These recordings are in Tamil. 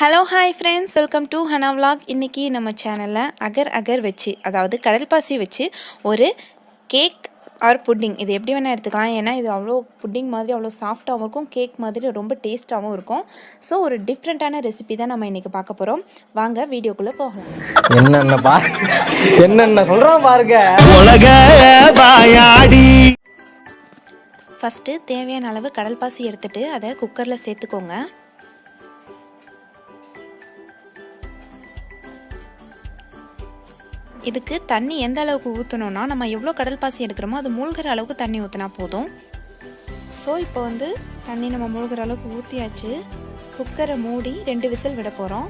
Hello hi friends welcome to Hana vlog. இன்றைக்கி நம்ம சேனலில் அகர் அகர் வச்சு அதாவது கடல் பாசி வச்சு ஒரு கேக் ஆர் புட்டிங் இது எப்படி வேணால் எடுத்துக்கலாம். ஏன்னா இது அவ்வளோ புட்டிங் மாதிரி அவ்வளோ சாஃப்டாகவும் இருக்கும். கேக் மாதிரி ரொம்ப டேஸ்ட்டாகவும் இருக்கும். ஸோ ஒரு டிஃப்ரெண்ட்டான ரெசிபி தான் நம்ம இன்றைக்கி பார்க்க போகிறோம் வாங்க வீடியோக்குள்ளே போகலாம். என்னென்ன பா என்னென்ன சொல்றான் பாருங்க. உலக வாயாடி. ஃபஸ்ட்டு தேவையான அளவு கடல் பாசி எடுத்துகிட்டு அதை குக்கரில் சேர்த்துக்கோங்க. இதுக்கு தண்ணி எந்த அளவுக்கு ஊற்றணும்னா நம்ம எவ்வளோ கடல் பாசி எடுக்கிறோமோ அது மூழ்கிற அளவுக்கு தண்ணி ஊற்றினா போதும். ஸோ இப்போ வந்து தண்ணி நம்ம மூழ்கிற அளவுக்கு ஊற்றியாச்சு குக்கரை மூடி ரெண்டு விசில் விட போகிறோம்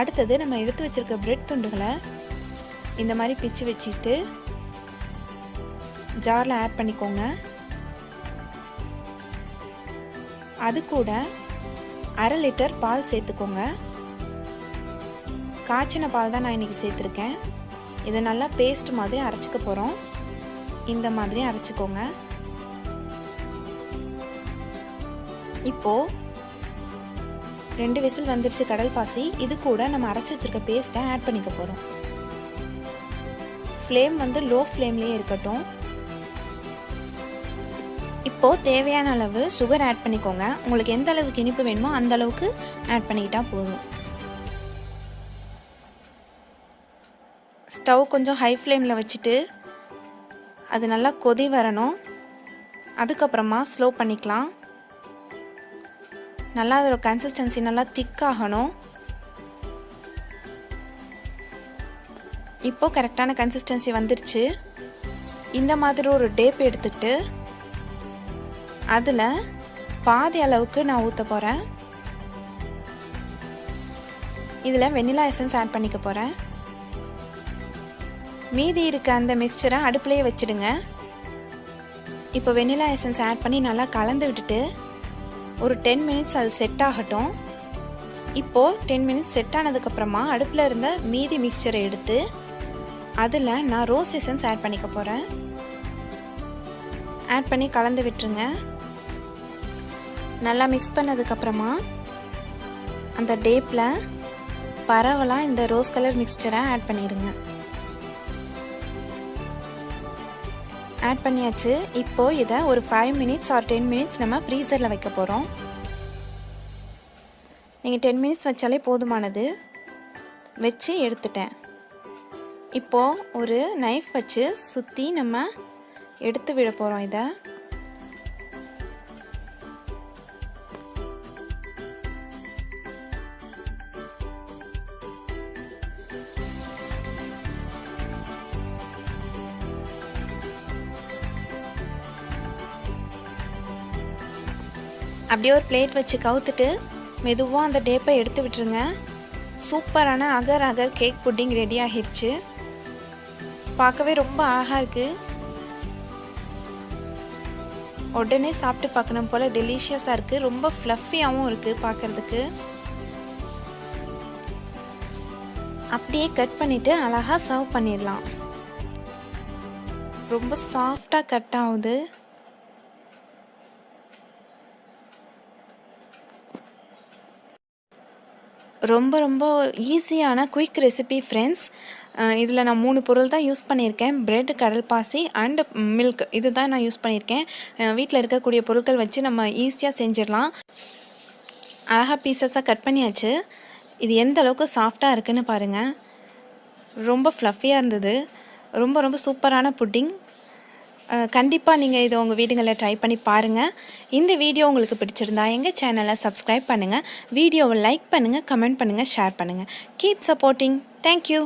அடுத்தது நம்ம எடுத்து வச்சிருக்க பிரெட் துண்டுகளை இந்த மாதிரி பிச்சு வச்சுட்டு ஜாரில் ஆட் பண்ணிக்கோங்க. அது கூட அரை லிட்டர் பால் சேர்த்துக்கோங்க. காய்ச்சின பால் தான் நான் இன்றைக்கி சேர்த்துருக்கேன். இதை நல்லா பேஸ்ட் மாதிரி அரைச்சிக்க போகிறோம் இந்த மாதிரி அரைச்சிக்கோங்க. இப்போது ரெண்டு விசில் வந்துருச்சு கடல் பாசி. இது கூட நம்ம அரைச்சி வச்சிருக்க பேஸ்ட்டை ஆட் பண்ணிக்க போகிறோம் ஃப்ளேம் வந்து லோ ஃப்ளேம்லேயே இருக்கட்டும். இப்போது தேவையான அளவு சுகர் ஆட் பண்ணிக்கோங்க. உங்களுக்கு எந்த அளவுக்கு இனிப்பு வேணுமோ அந்த அளவுக்கு ஆட் பண்ணிக்கிட்டால் போதும். ஸ்டவ் கொஞ்சம் ஹை ஃப்ளேமில் வச்சுட்டு அது நல்லா கொதி வரணும். அதுக்கப்புறமா ஸ்லோ பண்ணிக்கலாம். நல்லா அதோட கன்சிஸ்டன்சி நல்லா திக்காகணும் இப்போ கரெக்டான கன்சிஸ்டன்சி வந்துருச்சு. இந்த மாதிரி ஒரு டேப் எடுத்துட்டு அதில் பாதி அளவுக்கு நான் ஊற்ற போகிறேன் இதில் வெண்ணிலா எசன்ஸ் ஆட் பண்ணிக்க போகிறேன் மீதி இருக்க அந்த மிக்சரை அடுப்புலேயே வச்சுடுங்க. இப்போ வெண்ணிலா எசன்ஸ் ஆட் பண்ணி நல்லா கலந்து விட்டுட்டு ஒரு டென் மினிட்ஸ் அது செட் ஆகட்டும். இப்போது டென் மினிட்ஸ் செட் ஆனதுக்கப்புறமா அடுப்பில் இருந்த மீதி மிக்சரை எடுத்து அதில் நான் ரோஸ் எசன்ஸ் ஆட் பண்ணிக்க போகிறேன் ஆட் பண்ணி கலந்து விட்டுருங்க. நல்லா மிக்ஸ் பண்ணதுக்கப்புறமா அந்த டேப்பில் பரவலாக இந்த ரோஸ் கலர் மிக்சரை ஆட் பண்ணிடுங்க ஆட் பண்ணியாச்சு. இப்போது இதை ஒரு five minutes or ten minutes நம்ம ஃப்ரீசரில் வைக்க போகிறோம் நீங்கள் டென் மினிட்ஸ் வச்சாலே போதுமானது. வச்சு எடுத்துட்டேன். இப்போது ஒரு நைஃப் வச்சு சுற்றி நம்ம எடுத்து விட போகிறோம் இதை. அப்படியே ஒரு பிளேட் வச்சு கவுத்துட்டு மெதுவாக அந்த டேப்பை எடுத்து விட்டுருங்க. சூப்பரான agar agar cake pudding ready ஆகிருச்சு. பார்க்கவே ரொம்ப அழகாக இருக்குது உடனே சாப்பிட்டு பார்க்கணும் போல் டெலிஷியஸாக இருக்குது ரொம்ப ஃப்ளஃபியாகவும் இருக்குது பார்க்குறதுக்கு. அப்படியே கட் பண்ணிவிட்டு அழகாக சர்வ் பண்ணிடலாம். ரொம்ப சாஃப்டாக கட் ஆகுது. ரொம்ப ரொம்ப ஈஸியான குயிக் ரெசிபி ஃப்ரெண்ட்ஸ் இதில் நான் மூணு பொருள் தான் யூஸ் பண்ணியிருக்கேன். பிரெட் கடல் பாசி அண்ட் மில்க் இது தான் நான் யூஸ் பண்ணியிருக்கேன். வீட்டில் இருக்கக்கூடிய பொருட்கள் வச்சு நம்ம ஈஸியாக செஞ்சிடலாம். அழகாக பீசஸாக கட் பண்ணியாச்சு. இது எந்த அளவுக்கு சாஃப்டாக இருக்குதுன்னு பாருங்கள் ரொம்ப ஃப்ளஃபியாக இருந்தது. ரொம்ப ரொம்ப சூப்பரான புட்டிங் கண்டிப்பாக நீங்கள் இதை உங்கள் வீடுங்களில் ட்ரை பண்ணி பாருங்கள் இந்த வீடியோ உங்களுக்கு பிடிச்சிருந்தா எங்கள் சேனலை சப்ஸ்கிரைப் பண்ணுங்கள் வீடியோவை லைக் பண்ணுங்கள் கமெண்ட் பண்ணுங்கள் ஷேர் பண்ணுங்கள் கீப் சப்போர்ட்டிங் தேங்க்யூ